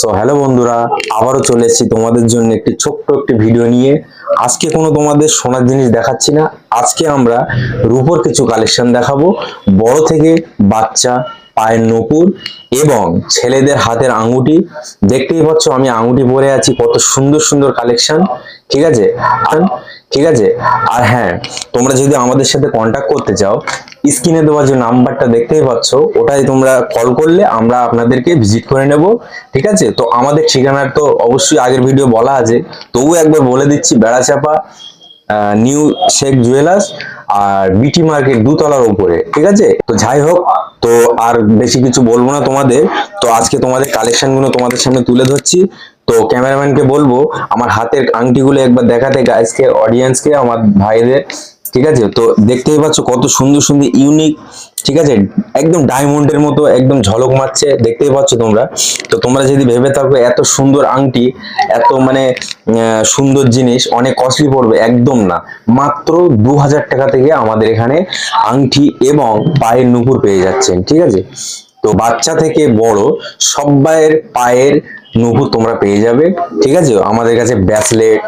তো হ্যালো বন্ধুরা, আবারও চলে এসেছি তোমাদের জন্য একটি ছোট্ট একটি ভিডিও নিয়ে। আজকে কোনো তোমাদের সোনার জিনিস দেখাচ্ছি না। আজকে আমরা রূপোর কিছু কালেকশন দেখাবো। বড় থেকে বাচ্চা, পায়ের নপুর এবং ছেলেদের হাতের আঙুটি দেখতেই পাচ্ছ আমি আঙুটি পরে আছি, কত সুন্দর সুন্দর কালেকশন ঠিক আছে? ঠিক আছে? আর হ্যাঁ তোমরা যদি আমাদের সাথে কন্ট্যাক্ট করতে চাও স্ক্রিনে দেওয়া যে নাম্বারটা দেখতেই পাচ্ছ, ওটাই তোমরা কল করলে আমরা আপনাদেরকে ভিজিট করে নেব, ঠিক আছে? তো আমাদের ঠিকানার তো অবশ্যই আগের ভিডিও বলা আছে, তবু একবার বলে দিচ্ছি, বেড়াচাপা নিউ শেখ জুয়েলার্স আর বিটি মার্কেট দুতলার উপরে, ঠিক আছে? তো যাই হোক, তো আর বেশি কিছু বলব না তোমাদের। তো আজকে তোমাদের কালেকশনগুলো তোমাদের সামনে তুলে ধরছি। তো ক্যামেরাম্যানকে বলব, আমার হাতের আংটিগুলো একবার দেখাতে গাইজকে অডিয়েন্সকে আমার ভাইদের। ঠিক আছে? তো দেখতেই পাচ্ছ কত সুন্দর সুন্দর ইউনিক ঠিক আছে? একদম ডায়মন্ডের মতো, একদম ঝলক মারছে, দেখতেই পাচ্ছ তোমরা। তো তোমরা যদি ভেবে থাকো এত সুন্দর আংটি, এত মানে সুন্দর জিনিস, অনেক কস্টলি পড়বে, একদম না। মাত্র দু হাজার টাকা থেকে আমাদের এখানে আংটি এবং পায়ের নুপুর পেয়ে যাচ্ছেন, ঠিক আছে? তো বাচ্চা থেকে বড় সবাইয়ের পায়ের নুপুর তোমরা পেয়ে যাবে, ঠিক আছে? আমাদের কাছে ব্যাসলেট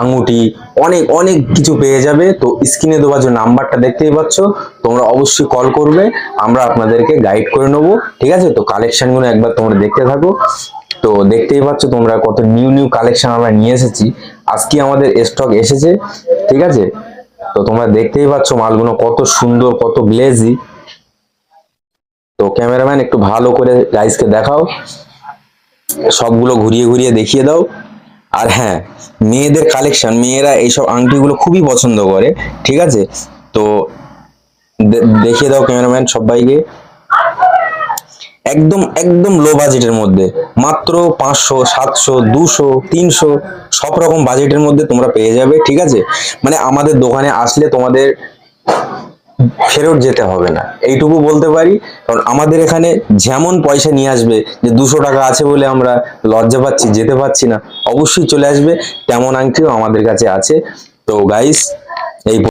আঙুটি অনেক অনেক কিছু পেয়ে যাবে। তো স্ক্রিনে দেওয়া যে নাম্বারটা দেখতেই পাচ্ছ, তোমরা অবশ্যই কল করবে, আমরা আপনাদেরকে গাইড করে নেব, ঠিক আছে? তো কালেকশনগুলো একবার তোমরা দেখতে থাকো। তো দেখতেই পাচ্ছ তোমরা কত নিউ নিউ কালেকশন আমরা নিয়ে এসেছি। আজকে আমাদের স্টক এসেছে, ঠিক আছে? তো তোমরা দেখতেই পাচ্ছ মালগুলো কত সুন্দর, কত গ্লেজি তো ক্যামেরাম্যান, একটু ভালো করে গাইসকে দেখাও। সবগুলো ঘুরিয়ে ঘুরিয়ে দেখিয়ে দাও। আর হ্যাঁ মেয়েদের কালেকশন মেয়েরা এইসব আংটিগুলো খুবই পছন্দ করে, ঠিক আছে? তো দেখিয়ে দাও ক্যামেরাম্যান সবাইকে। একদম একদম লো বাজেটের মধ্যে, মাত্র পাঁচশো, সাতশো, দুশো, তিনশো সব রকম বাজেটের মধ্যে তোমরা পেয়ে যাবে, ঠিক আছে? মানে আমাদের দোকানে আসলে তোমাদের ফেরত যেতে হবে না। এইটুকু বলতে পারি, কারণ আমাদের এখানে যেমন পয়সা নিয়ে আসবে যে দুশো টাকা আছে বলে আমরা লজ্জা পাচ্ছি, যেতে পাচ্ছি না, অবশ্যই চলে আসবে, তেমন আংটিও আমাদের কাছে আছে। তো গাইস এই